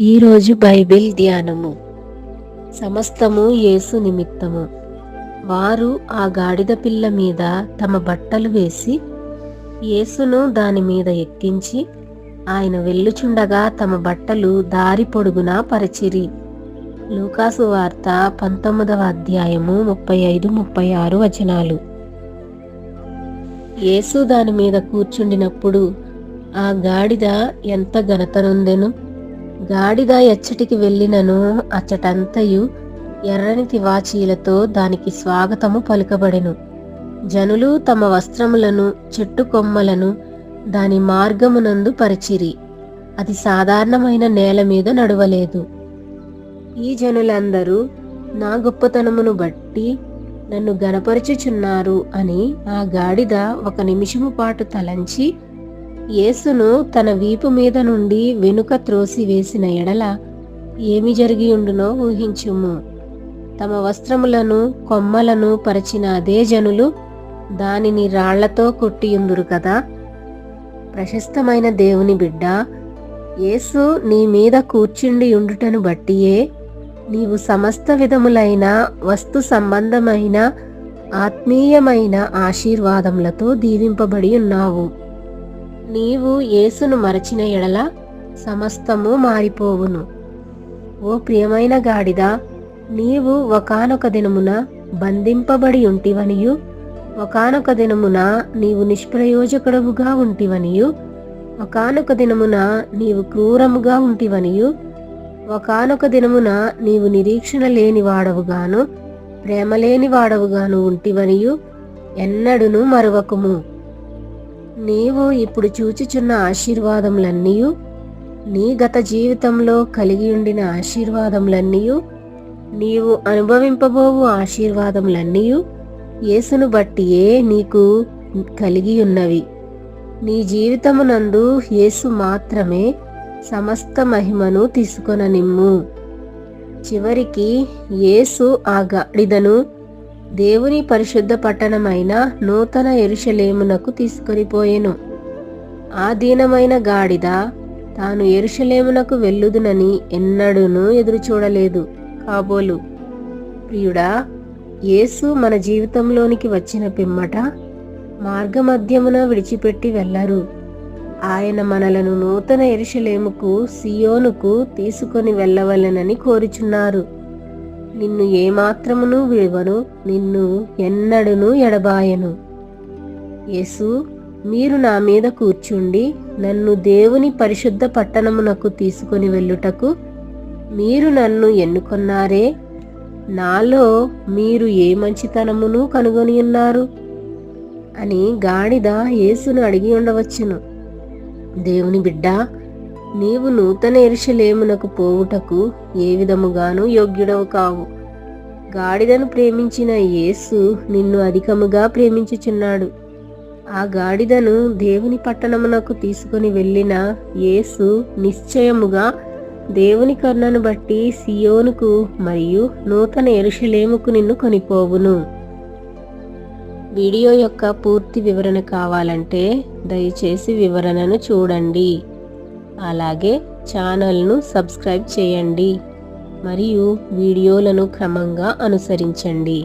ఈరోజు బైబిల్ ధ్యానము. సమస్తము యేసు నిమిత్తము. వారు ఆ గాడిద పిల్ల మీద తమ బట్టలు వేసి యేసును దాని మీద ఎక్కించి ఆయన వెళ్ళుచుండగా తమ బట్టలు దారి పొడుగునా పరిచిరి. లూకాసు వార్త పంతొమ్మిదవ అధ్యాయము ముప్పై ఐదు ముప్పై ఆరు వచనాలు. యేసు దాని మీద కూర్చుండినప్పుడు ఆ గాడిద ఎంత ఘనత నొందెను? గాడిద ఎచ్చటికి వెళ్ళినను అచ్చటంతయు ఎర్రని తివాచీలతో దానికి స్వాగతము పలుకబడెను. జనులు తమ వస్త్రములను చెట్టు కొమ్మలను దాని మార్గమునందు పరిచిరి. అది సాధారణమైన నేల మీద నడవలేదు. ఈ జనులందరూ నా గొప్పతనమును బట్టి నన్ను గనపరుచుచున్నారు అని ఆ గాడిద ఒక నిమిషము పాటు తలంచి యేసును తన వీపు మీద నుండి వెనుక త్రోసి వేసిన ఎడల ఏమి జరిగి ఉండునో ఊహించుము. తమ వస్త్రములను కొమ్మలను పరిచిన అదే జనులు దానిని రాళ్ళతో కొట్టియుందురు కదా. ప్రశస్తమైన దేవుని బిడ్డ యేసు నీ మీద కూర్చుండి ఉండుటను బట్టియే నీవు సమస్త విధములైన వస్తు సంబంధమైన ఆత్మీయమైన ఆశీర్వాదములతో దీవింపబడి ఉన్నావు. నీవు యేసును మరచిన ఎడల సమస్తము మారిపోవును. ఓ ప్రియమైన గాడిద నీవు ఒకానొక దినమున బంధింపబడి ఉంటివనియు ఒకానొక దినమున నీవు నిష్ప్రయోజకుడవుగా ఉంటివనియు ఒకానొక దినమున నీవు క్రూరముగా ఉంటివనియు ఒకానొక దినమున నీవు నిరీక్షణ లేని వాడవుగాను ప్రేమ లేని వాడవుగాను ఉంటివనియు ఎన్నడును మరువకుము. నీవు ఇప్పుడు చూచుచున్న ఆశీర్వాదములన్నీ నీ గత జీవితంలో కలిగి ఉండిన ఆశీర్వాదములన్నీ నీవు అనుభవింపబోవు ఆశీర్వాదములన్నీ యేసును బట్టియే నీకు కలిగి ఉన్నవి. నీ జీవితమునందు యేసు మాత్రమే సమస్త మహిమను తీసుకొననిమ్ము. చివరికి యేసు ఆ గాడిదను దేవుని పరిశుద్ధ పట్టణమైన నూతన ఎరుషలేమునకు తీసుకొనిపోయెను. ఆ దీనమైన గాడిద తాను ఎరుషలేమునకు వెళ్ళుదునని ఎన్నడూనూ ఎదురు చూడలేదు కాబోలు ప్రియుడా యేసు మన జీవితంలోనికి వచ్చిన పిమ్మట మార్గమధ్యమున విడిచిపెట్టి వెళ్ళరు. ఆయన మనలను నూతన ఎరుషలేముకు సియోనుకు తీసుకొని వెళ్ళవలెనని కోరుచున్నారు. నిన్ను ఏమాత్రమును విడువను నిన్ను ఎన్నడును ఎడబాయను. యేసు మీరు నా మీద కూర్చుండి నన్ను దేవుని పరిశుద్ధ పట్టణమునకు తీసుకొని వెళ్ళుటకు మీరు నన్ను ఎన్నుకొన్నారే? నాలో మీరు ఏ మంచితనమును కనుగొని ఉన్నారు? అని గాడిద యేసును అడిగి ఉండవచ్చును. దేవుని బిడ్డ నీవు నూతన ఎరుషలేమునకు పోవుటకు ఏ విధముగాను యోగ్యుడవు కావు. గాడిదను ప్రేమించిన యేసు నిన్ను అధికముగా ప్రేమించుచున్నాడు. ఆ గాడిదను దేవుని పట్టణమునకు తీసుకుని వెళ్ళిన యేసు నిశ్చయముగా దేవుని కరుణను బట్టి సియోనుకు మరియు నూతన ఎరుషలేముకు నిన్ను కొనిపోవును. వీడియో యొక్క పూర్తి వివరణ కావాలంటే దయచేసి వివరణను చూడండి. అలాగే ఛానల్ను సబ్స్క్రైబ్ చేయండి మరియు వీడియోలను క్రమంగా అనుసరించండి.